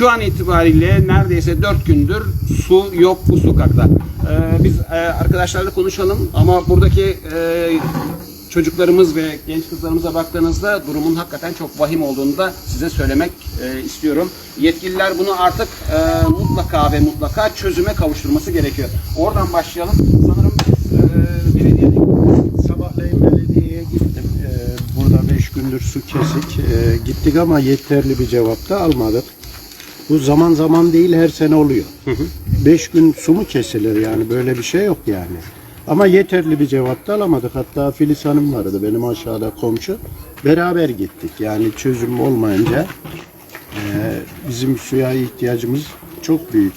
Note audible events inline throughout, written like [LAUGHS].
şu an itibariyle neredeyse 4 gündür su yok bu sokakta. Ee, biz e, arkadaşlarla konuşalım ama buradaki e, çocuklarımız ve genç kızlarımıza baktığınızda durumun hakikaten çok vahim olduğunu da size söylemek e, istiyorum. Yetkililer bunu artık e, mutlaka ve mutlaka çözüme kavuşturması gerekiyor. Oradan başlayalım. Sanırım e, belediyenin Sabahleyin belediyeye gittim. Ee, burada 5 gündür su kesik. Ee, gittik ama yeterli bir cevap da almadık. Bu zaman zaman değil her sene oluyor. 5 gün su mu kesilir yani böyle bir şey yok yani. Ama yeterli bir cevap da alamadık. Hatta Filiz Hanım vardı benim aşağıda komşu. Beraber gittik. Yani çözüm olmayınca e, bizim suya ihtiyacımız çok büyük.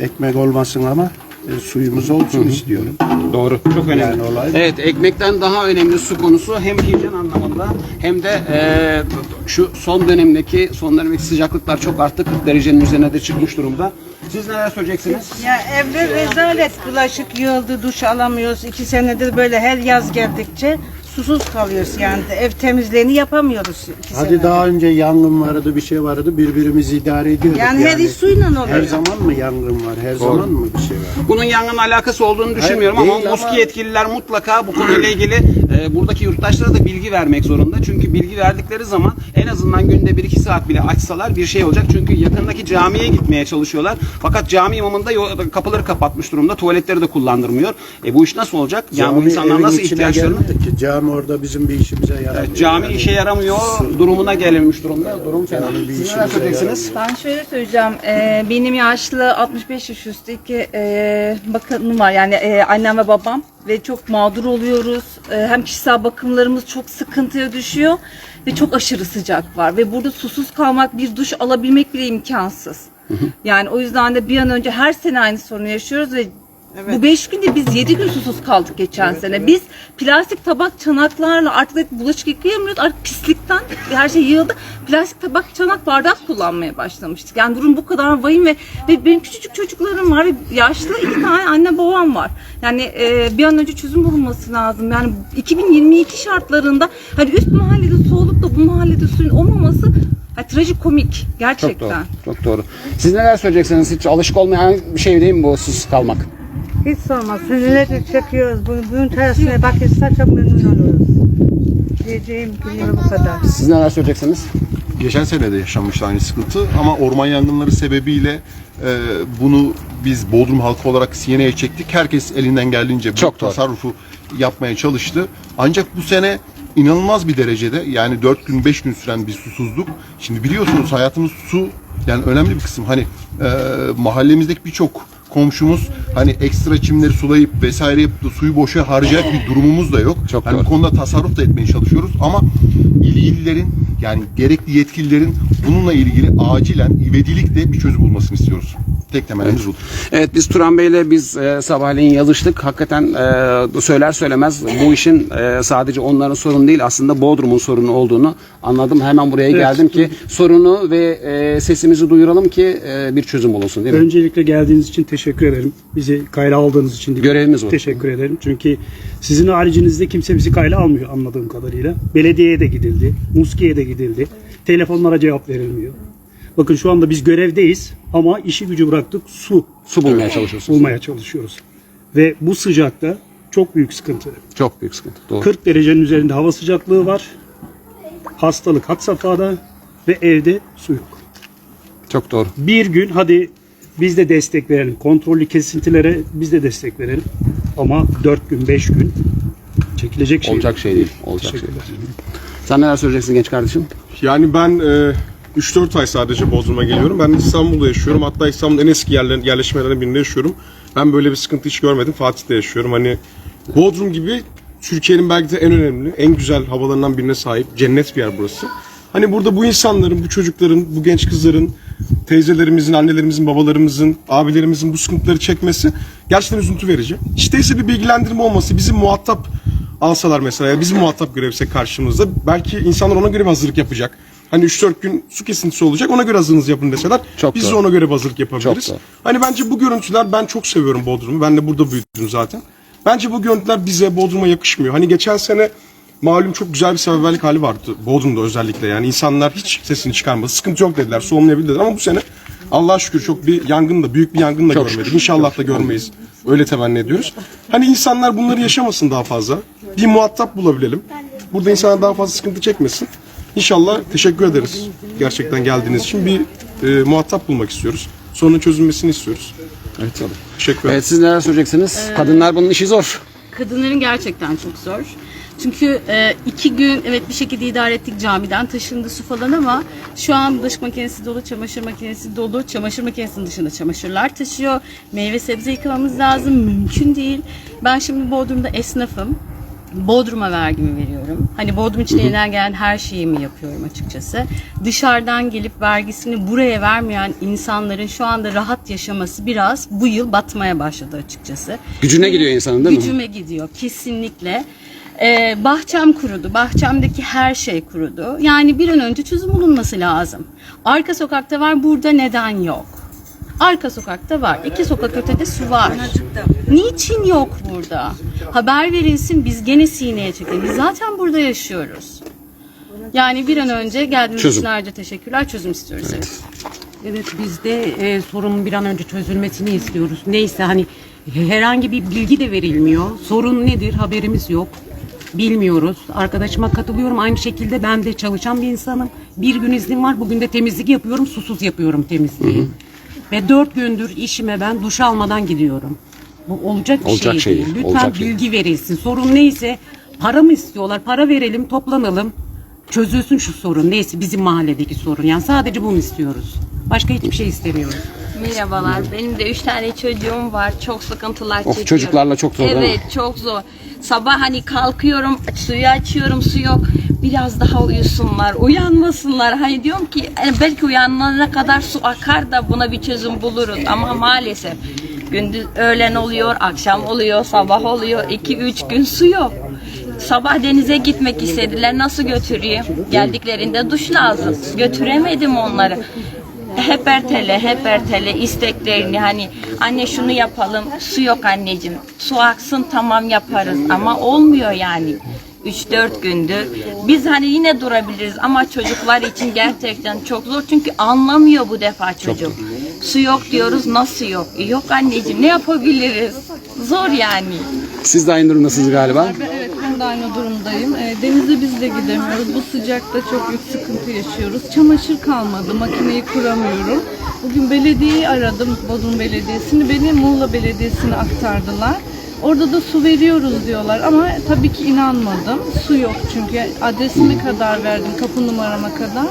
Ekmek olmasın ama e, suyumuz olsun istiyorum. Doğru. Çok önemli. Yani olay- Evet, ekmekten daha önemli su konusu hem hijyen anlamında hem de eee, şu son dönemdeki son dönemdeki sıcaklıklar çok arttı. 40 derecenin üzerine de çıkmış durumda. Siz neler söyleyeceksiniz? Ya evde rezalet bulaşık yığıldı, duş alamıyoruz. İki senedir böyle her yaz geldikçe susuz kalıyoruz yani. Ev temizliğini yapamıyoruz iki Hadi senedir. daha önce yangın vardı, bir şey vardı. Birbirimizi idare ediyorduk. Yani her iş suyla oluyor. Her zaman mı yangın var? Her zaman mı bir şey var? Bunun yangınla alakası olduğunu düşünmüyorum Hayır, ama değil Muski ama- yetkililer mutlaka bu konuyla ilgili e, buradaki yurttaşlara da bilgi vermek zorunda. Çünkü bilgi verdikleri zaman en azından günde 1-2 saat bile açsalar bir şey olacak. Çünkü yakındaki camiye gitmeye çalışıyorlar. Fakat cami imamında kapıları kapatmış durumda. Tuvaletleri de kullandırmıyor. E bu iş nasıl olacak? Yani bu Cami insanlar evin nasıl ihtiyaçlarını ki. Cami orada bizim bir işimize yaramıyor. Cami Yani işe yaramıyor durumuna gelinmiş durumda. Durum fena. Yani bir Siz neler söyleyeceksiniz? Ben şöyle söyleyeceğim. Ee, benim yaşlı 65 yaş üstü iki e, bakımım var. Yani e, annem ve babam ve çok mağdur oluyoruz. E, hem kişisel bakımlarımız çok sıkıntıya düşüyor ve çok aşırı sıcak var ve burada susuz kalmak, bir duş alabilmek bile imkansız. Yani o yüzden de bir an önce her sene aynı sorunu yaşıyoruz ve bu beş günde biz yedi gün susuz kaldık geçen sene. Biz plastik tabak çanaklarla artık bulaşık yıkayamıyoruz. Artık pislikten her şey yığıldı. Plastik tabak çanak bardak kullanmaya başlamıştık. Yani durum bu kadar vahim ve, ve benim küçücük çocuklarım var ve yaşlı iki tane anne babam var. Yani e, bir an önce çözüm bulunması lazım. Yani 2022 şartlarında hani üst mahallede su olup da bu mahallede suyun olmaması ha, trajikomik Çok doğru. gerçekten. Çok doğru. Siz neler söyleyeceksiniz? Hiç alışık olmayan bir şey değil mi bu susuz kalmak? Hiç sorma. Senelerdir çekiyoruz. Bunu, bunun tersine bakırsa çok memnun oluruz. Diyeceğim kelime bu kadar. Siz neler söyleyeceksiniz? Geçen sene de yaşanmıştı aynı sıkıntı ama orman yangınları sebebiyle e, bunu biz Bodrum halkı olarak Siyene'ye çektik. Herkes elinden geldiğince bu Çok doğru. tasarrufu yapmaya çalıştı. Ancak bu sene inanılmaz bir derecede yani 4 gün 5 gün süren bir susuzluk. Şimdi biliyorsunuz hayatımız su yani önemli bir kısım. Hani e, mahallemizdeki birçok komşumuz hani ekstra çimleri sulayıp vesaire yapıp da suyu boşa harcayacak bir durumumuz da yok. Çok hani doğru. bu konuda tasarruf da etmeye çalışıyoruz ama ilgililerin yani gerekli yetkililerin bununla ilgili acilen ivedilikle bir çözüm bulmasını istiyoruz. Tek temelimiz bu. Evet biz Turan Bey'le biz e, sabahleyin yazıştık. Hakikaten e, söyler söylemez bu işin e, sadece onların sorunu değil aslında Bodrum'un sorunu olduğunu anladım. Hemen buraya geldim ki sorunu ve e, sesimizi duyuralım ki e, bir çözüm olsun değil mi? Öncelikle geldiğiniz için teşekkür ederim. Bizi kayda aldığınız için Görevimiz bu. teşekkür ederim. Çünkü sizin haricinizde kimse bizi kayda almıyor anladığım kadarıyla. Belediyeye de gidildi, Muski'ye de gidildi. Telefonlara cevap verilmiyor. Bakın şu anda biz görevdeyiz ama işi gücü bıraktık su Su bulmaya çalışıyorsunuz. bulmaya çalışıyoruz. Ve bu sıcakta çok büyük sıkıntı. Çok büyük sıkıntı. Doğru. 40 derecenin üzerinde hava sıcaklığı var. Hastalık had safhada ve evde su yok. Çok doğru. bir gün hadi biz de destek verelim. Kontrollü kesintilere biz de destek verelim. Ama 4 gün 5 gün çekilecek şey Olacak şey değil. Olacak şey değil. Sen neler söyleyeceksin genç kardeşim? Yani ben e, 3-4 ay sadece Bodrum'a geliyorum. Ben İstanbul'da yaşıyorum. Hatta İstanbul'un en eski yerlerin, yerleşmelerinden birinde yaşıyorum. Ben böyle bir sıkıntı hiç görmedim. Fatih'te yaşıyorum. Hani Bodrum gibi Türkiye'nin belki de en önemli, en güzel havalarından birine sahip. Cennet bir yer burası. Hani burada bu insanların, bu çocukların, bu genç kızların, teyzelerimizin, annelerimizin, babalarımızın, abilerimizin bu sıkıntıları çekmesi gerçekten üzüntü verici. İşte ise bir bilgilendirme olması, bizim muhatap alsalar mesela, ya bizim muhatap görevse karşımızda belki insanlar ona göre bir hazırlık yapacak. Hani 3-4 gün su kesintisi olacak ona göre hazırlığınızı yapın deseler Çok biz de doğru. ona göre hazırlık yapabiliriz. Çok doğru. Hani bence bu görüntüler ben çok seviyorum Bodrum'u. Ben de burada büyüdüm zaten. Bence bu görüntüler bize Bodrum'a yakışmıyor. Hani geçen sene malum çok güzel bir seferberlik hali vardı Bodrum'da özellikle. Yani insanlar hiç sesini çıkarmadı. Sıkıntı yok dediler. Dediler ama bu sene Allah'a şükür çok bir yangın da büyük bir yangın da Çok görmedik. şükür. İnşallah da görmeyiz. Öyle temenni ediyoruz. Hani insanlar bunları yaşamasın daha fazla. Bir muhatap bulabilelim. Burada insanlar daha fazla sıkıntı çekmesin. İnşallah teşekkür ederiz. Gerçekten geldiğiniz için bir e, muhatap bulmak istiyoruz. Sorunun çözülmesini istiyoruz. Evet. Teşekkür ederim. Evet siz neler söyleyeceksiniz? Kadınlar bunun işi zor. Kadınların gerçekten çok zor. Çünkü e, iki gün evet bir şekilde idare ettik camiden taşındı su falan ama şu an bulaşık makinesi dolu, çamaşır makinesi dolu. Çamaşır makinesinin dışında çamaşırlar taşıyor. Meyve sebze yıkamamız lazım. Mümkün değil. Ben şimdi Bodrum'da esnafım. Bodrum'a vergimi veriyorum. Hani Bodrum için elinden gelen her şeyimi yapıyorum açıkçası. Dışarıdan gelip vergisini buraya vermeyen insanların şu anda rahat yaşaması biraz bu yıl batmaya başladı açıkçası. Gücüne gidiyor insanın değil mi? Gücüme gidiyor kesinlikle. Ee, bahçem kurudu. Bahçemdeki her şey kurudu. Yani bir an önce çözüm bulunması lazım. Arka sokakta var, burada neden yok? Arka sokakta var. iki sokak ötede su var. Niçin yok burada? Haber verilsin biz gene sineye çekelim. Biz zaten burada yaşıyoruz. Yani bir an önce geldiğiniz için ayrıca teşekkürler. Çözüm istiyoruz. Evet. Evet biz de e, sorunun bir an önce çözülmesini istiyoruz. Neyse hani herhangi bir bilgi de verilmiyor. Sorun nedir haberimiz yok. Bilmiyoruz. Arkadaşıma katılıyorum. Aynı şekilde ben de çalışan bir insanım. Bir gün iznim var. Bugün de temizlik yapıyorum. Susuz yapıyorum temizliği. Ve dört gündür işime ben duş almadan gidiyorum. Bu olacak bir Olacak şey, şey değil. değil, Lütfen olacak şey. bilgi verilsin. Sorun neyse para mı istiyorlar? Para verelim, toplanalım. Çözülsün şu sorun. Neyse bizim mahalledeki sorun. Yani sadece bunu istiyoruz. Başka hiçbir şey istemiyoruz. Merhabalar. Benim de üç tane çocuğum var. Çok sıkıntılar Of, çekiyorum. çocuklarla çok zor değil mi? Evet çok zor. Sabah hani kalkıyorum suyu açıyorum su yok. Biraz daha uyusunlar. Uyanmasınlar. Hani diyorum ki e, belki uyanana kadar su akar da buna bir çözüm buluruz. Ama maalesef gündüz öğlen oluyor, akşam oluyor, sabah oluyor. iki üç gün su yok. Sabah denize gitmek istediler. Nasıl götüreyim? Geldiklerinde duş lazım. Götüremedim onları hep ertele, hep ertele isteklerini hani anne şunu yapalım, su yok anneciğim, su aksın tamam yaparız ama olmuyor yani. 3-4 gündür. Biz hani yine durabiliriz ama çocuklar için gerçekten çok zor çünkü anlamıyor bu defa çocuk. Su yok diyoruz nasıl yok? E, yok anneciğim ne yapabiliriz? Zor yani. Siz de aynı durumdasınız galiba. Evet ben de aynı durumdayım. E, denize biz de gidemiyoruz. Bu sıcakta çok büyük sıkıntı yaşıyoruz. Çamaşır kalmadı. Makineyi kuramıyorum. Bugün belediyeyi aradım. Bodrum Belediyesi'ni. Beni Muğla Belediyesi'ne aktardılar. Orada da su veriyoruz diyorlar ama tabii ki inanmadım. Su yok çünkü adresime kadar verdim kapı numarama kadar.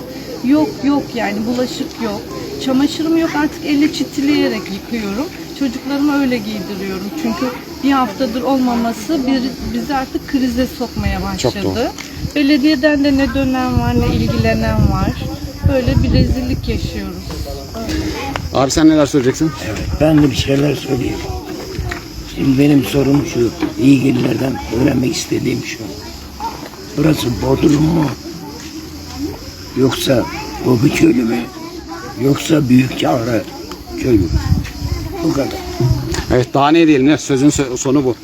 Yok yok yani bulaşık yok. Çamaşırım yok artık elle çitileyerek yıkıyorum. Çocuklarımı öyle giydiriyorum. Çünkü bir haftadır olmaması bir, bizi artık krize sokmaya başladı. Belediyeden de ne dönen var ne ilgilenen var. Böyle bir rezillik yaşıyoruz. Abi sen neler söyleyeceksin? Ben de bir şeyler söyleyeyim. Şimdi benim sorum şu, ilgililerden öğrenmek istediğim şu. Burası Bodrum mu? Yoksa Gobi Köyü mü? Yoksa Büyük Çağrı Köyü mü? Bu kadar. Evet daha ne diyelim ne sözün sö- sonu bu.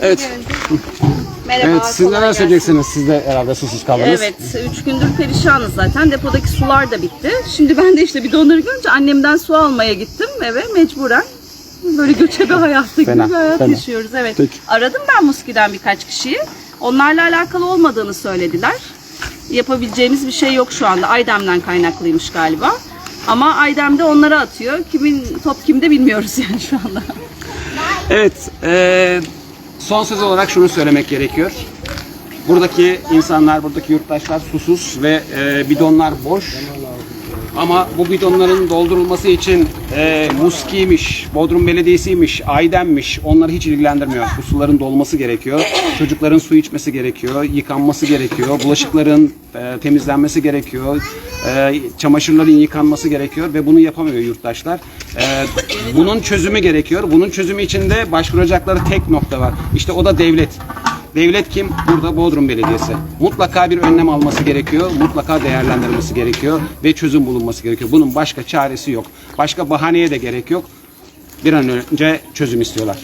Evet. [LAUGHS] Merhaba. Evet siz kolay neler gelsin. söyleyeceksiniz? Siz de herhalde susuz kaldınız. Evet, üç gündür perişanız zaten. Depodaki sular da bitti. Şimdi ben de işte bidonları görünce annemden su almaya gittim eve mecburen. Böyle göçebe hayatta gibi Fena, bir hayat fena. yaşıyoruz. Evet. Peki. Aradım ben Muski'den birkaç kişiyi. Onlarla alakalı olmadığını söylediler. Yapabileceğimiz bir şey yok şu anda. Aydem'den kaynaklıymış galiba. Ama Aydem de onlara atıyor. Kimin top kimde bilmiyoruz [LAUGHS] yani şu anda. Evet, eee, son söz olarak şunu söylemek gerekiyor. Buradaki insanlar, buradaki yurttaşlar susuz ve eee, bidonlar boş. Ama bu bidonların doldurulması için eee Muski'ymiş, Bodrum Belediyesi'ymiş, Aydem'miş onları hiç ilgilendirmiyor. Bu suların dolması gerekiyor. Çocukların su içmesi gerekiyor, yıkanması gerekiyor, bulaşıkların eee, temizlenmesi gerekiyor, eee, çamaşırların yıkanması gerekiyor ve bunu yapamıyor yurttaşlar. Eee, bunun çözümü gerekiyor. Bunun çözümü için de başvuracakları tek nokta var. İşte o da devlet. Devlet kim? Burada Bodrum Belediyesi. Mutlaka bir önlem alması gerekiyor. Mutlaka değerlendirmesi gerekiyor ve çözüm bulunması gerekiyor. Bunun başka çaresi yok. Başka bahaneye de gerek yok. Bir an önce çözüm istiyorlar.